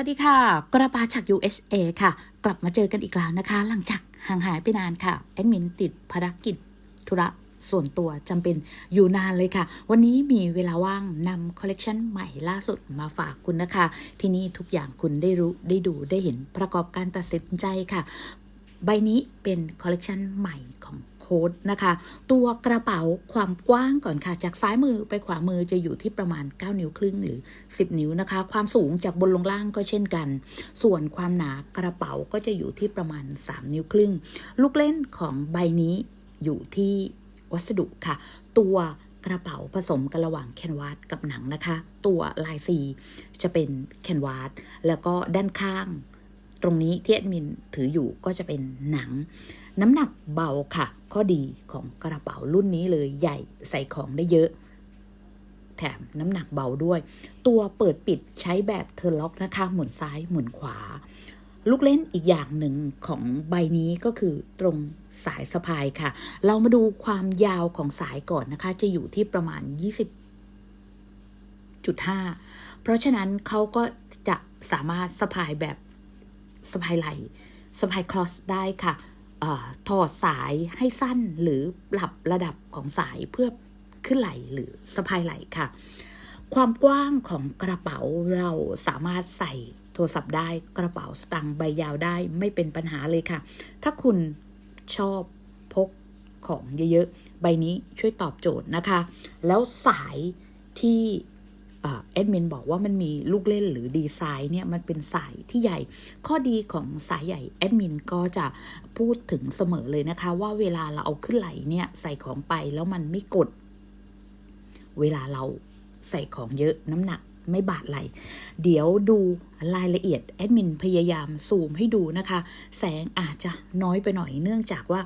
วัสดีค่ะ กระปาจาก USA ค่ะ กลับมาเจอกันอีกแล้วนะคะ หลังจากห่างหายไปนานค่ะ แอดมินติดภารกิจธุระส่วนตัวจำเป็นอยู่นานเลยค่ะ วันนี้มีเวลาว่างนำคอลเลกชันใหม่ล่าสุดมาฝากคุณนะคะ ที่นี่ทุกอย่างคุณได้รู้ได้ดูได้เห็นประกอบการตัดสินใจค่ะ ใบนี้เป็นคอลเลกชันใหม่ของ โค้ดนะคะ ตัวกระเป๋าความกว้างก่อนค่ะ จากซ้ายมือไปขวามือจะอยู่ที่ประมาณ 9 นิ้วครึ่งหรือ 10 นิ้วนะคะ ความสูงจากบนลงล่างก็เช่นกัน ส่วนความหนากระเป๋าก็จะอยู่ที่ประมาณ 3 นิ้วครึ่ง ลูกเล่นของใบนี้อยู่ที่วัสดุค่ะ ตัวกระเป๋าผสมกันระหว่างแคนวาสกับหนังนะคะ ตัวลายสีจะเป็นแคนวาสแล้วก็ด้านข้าง ตรงนี้ที่แอดมินถืออยู่ก็จะเป็นหนัง น้ำหนักเบาค่ะ ข้อดีของกระเป๋ารุ่นนี้เลยใหญ่ใส่ของได้เยอะ แถมน้ำหนักเบาด้วย ตัวเปิดปิดใช้แบบเทอร์ล็อกนะคะ หมุนซ้ายหมุนขวา ลูกเล่นอีกอย่างหนึ่งของใบนี้ก็คือตรงสายสะพายค่ะ เรามาดูความยาวของสายก่อนนะคะ จะอยู่ที่ประมาณ 20.5 เพราะฉะนั้นเขาก็จะสามารถสะพายแบบ สะพายไหล่สะพายครอสได้ค่ะถอดสายให้สั้นหรือปรับระดับของสายเพื่อขึ้นไหล่หรือสะพายไหล่ค่ะ ความกว้างของกระเป๋าเราสามารถใส่โทรศัพท์ได้กระเป๋าสตางค์ใบยาวได้ไม่เป็นปัญหาเลยค่ะ ถ้าคุณชอบพกของเยอะๆ ใบนี้ช่วยตอบโจทย์นะคะ แล้วสายที่ แอดมินบอกว่ามันมีลูกเล่นหรือดีไซน์เนี่ยมันเป็นสายที่ใหญ่ ข้อดีของสายใหญ่แอดมินก็จะพูดถึงเสมอเลยนะคะ ว่าเวลาเราเอาขึ้นไหลเนี่ยใส่ของไปแล้วมันไม่กด เวลาเราใส่ของเยอะน้ำหนักไม่บาดไหล เดี๋ยวดูรายละเอียดแอดมินพยายามซูมให้ดูนะคะ แสงอาจจะน้อยไปหน่อยเนื่องจากว่า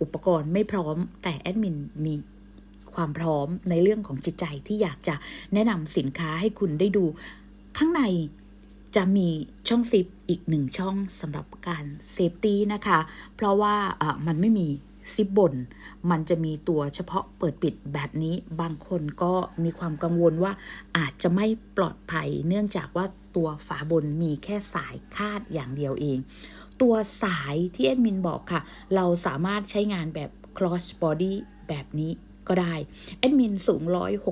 อุปกรณ์ไม่พร้อมแต่แอดมินมี ความพร้อมในเรื่องของจิตใจที่อยากจะแนะนำสินค้าให้คุณได้ดู ข้างในจะมีช่องซิปอีกหนึ่งช่องสำหรับการเซฟตี้นะคะ เพราะว่ามันไม่มีซิปบน มันจะมีตัวเฉพาะเปิดปิดแบบนี้ บางคนก็มีความกังวลว่าอาจจะไม่ปลอดภัย เนื่องจากว่าตัวฝาบนมีแค่สายคาดอย่างเดียวเอง ตัวสายที่แอดมินบอกค่ะ เราสามารถใช้งานแบบ cross body แบบนี้ ก็ได้แอดมินสูง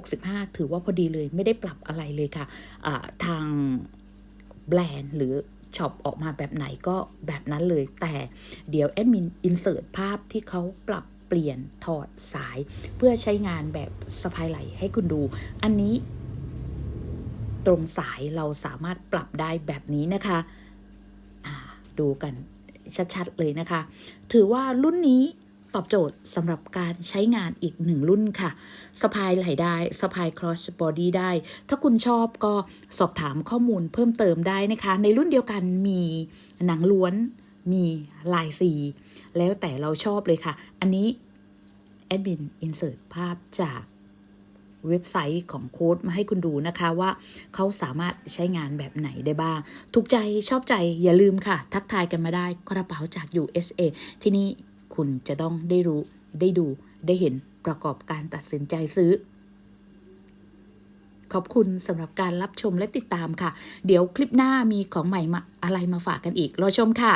165 ถือว่าพอดีเลยไม่ได้ปรับอะไรเลยค่ะะทางแบรนด์หรือช็อปออกมาแบบไหนก็แบบนั้นเลย แต่เดี๋ยวแอดมินอินเสิร์ตภาพที่เขาปรับเปลี่ยนถอดสาย เพื่อใช้งานแบบสะพายไหลให้คุณดู อันนี้ตรงสายเราสามารถปรับได้แบบนี้นะคะะดูกันชัดๆเลยนะคะ ถือว่ารุ่นนี้ ตอบโจทย์สำหรับการใช้งานอีกหนึ่งรุ่นค่ะสะพายไหลได้สะพาย cross body ได้ ถ้าคุณชอบก็สอบถามข้อมูลเพิ่มเติมได้นะคะ ในรุ่นเดียวกันมีหนังล้วนมีลายสี แล้วแต่เราชอบเลยค่ะ อันนี้แอดมินอินเสิร์ตภาพจากเว็บไซต์ของโค้ดมาให้คุณดูนะคะว่าเขาสามารถใช้งานแบบไหนได้บ้าง ถูกใจชอบใจอย่าลืมค่ะ ทักทายกันมาได้กระเป๋าจาก USA ที่นี่ คุณจะต้องได้รู้ได้ดูได้เห็นประกอบการตัดสินใจซื้อ ขอบคุณสำหรับการรับชมและติดตามค่ะ เดี๋ยวคลิปหน้ามีของใหม่มาอะไรมาฝากกันอีก รอชมค่ะ